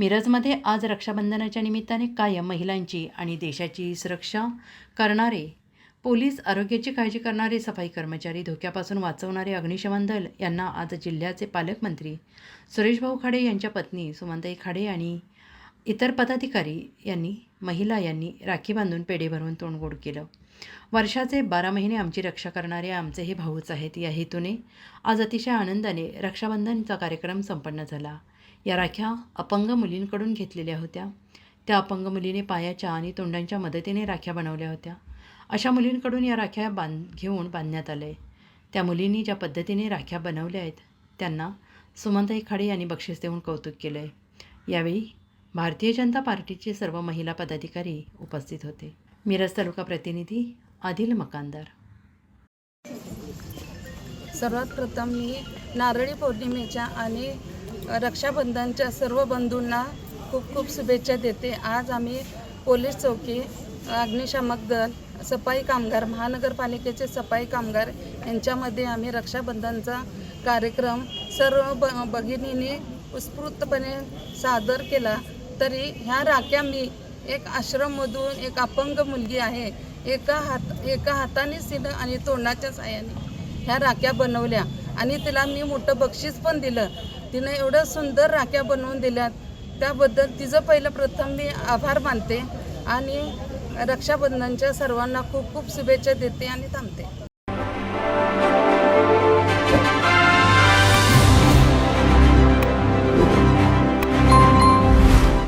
मिरजमध्ये आज रक्षाबंधनाच्या निमित्ताने कायम महिलांची आणि देशाची सुरक्षा करणारे पोलीस आरोग्याची काळजी करणारे सफाई कर्मचारी धोक्यापासून वाचवणारे अग्निशमन दल यांना आज जिल्ह्याचे पालकमंत्री सुरेशभाऊ खाडे यांच्या पत्नी सुमनताई खाडे आणि इतर पदाधिकारी यांनी महिला यांनी राखी बांधून पेढे भरून तोंड गोड केलं. वर्षाचे बारा महिने आमची रक्षा करणारे आमचे हे भाऊच आहेत. या हेतूने आज अतिशय आनंदाने रक्षाबंधनचा कार्यक्रम संपन्न झाला. या राख्या अपंग मुलींकडून घेतलेल्या होत्या. त्या अपंग मुलीने पायाच्या आणि तोंडांच्या मदतीने राख्या बनवल्या होत्या. अशा मुलींकडून या राख्या बांध घेऊन बांधण्यात आले. त्या मुलींनी ज्या पद्धतीने राख्या बनवल्या आहेत त्यांना सुमंताई खाडे यांनी बक्षीस देऊन कौतुक केलं आहे यावेळी भारतीय जनता पार्टीचे सर्व महिला पदाधिकारी उपस्थित होते. मिरज तालुका प्रतिनिधी आदिल मकानदार सर्वात प्रथम मी नारळी पौर्णिमेच्या आणि रक्षाबंधनच्या सर्व बंधूंना खूप खूप शुभेच्छा देते. आज आम्ही पोलीस चौकी अग्निशामक दल सफाई कामगार महानगरपालिकेचे सफाई कामगार यांच्यामध्ये आम्ही रक्षाबंधनचा कार्यक्रम सर्व ब भगिनींनी उत्स्फूर्तपणे सादर केला. तरी ह्या राख्या मी एक आश्रममधून एक अपंग मुलगी आहे एका हात एका हातानेच तिनं आणि तोंडाच्या साह्याने ह्या राख्या बनवल्या. आणि तिला मी मोठं बक्षीस पण दिलं. तिनं एवढं सुंदर राख्या बनवून दिल्यात. त्याबद्दल तिचं पहिलं प्रथम मी आभार मानते आणि रक्षाबंधनच्या सर्वांना खूप खूप शुभेच्छा देते आणि थांबते.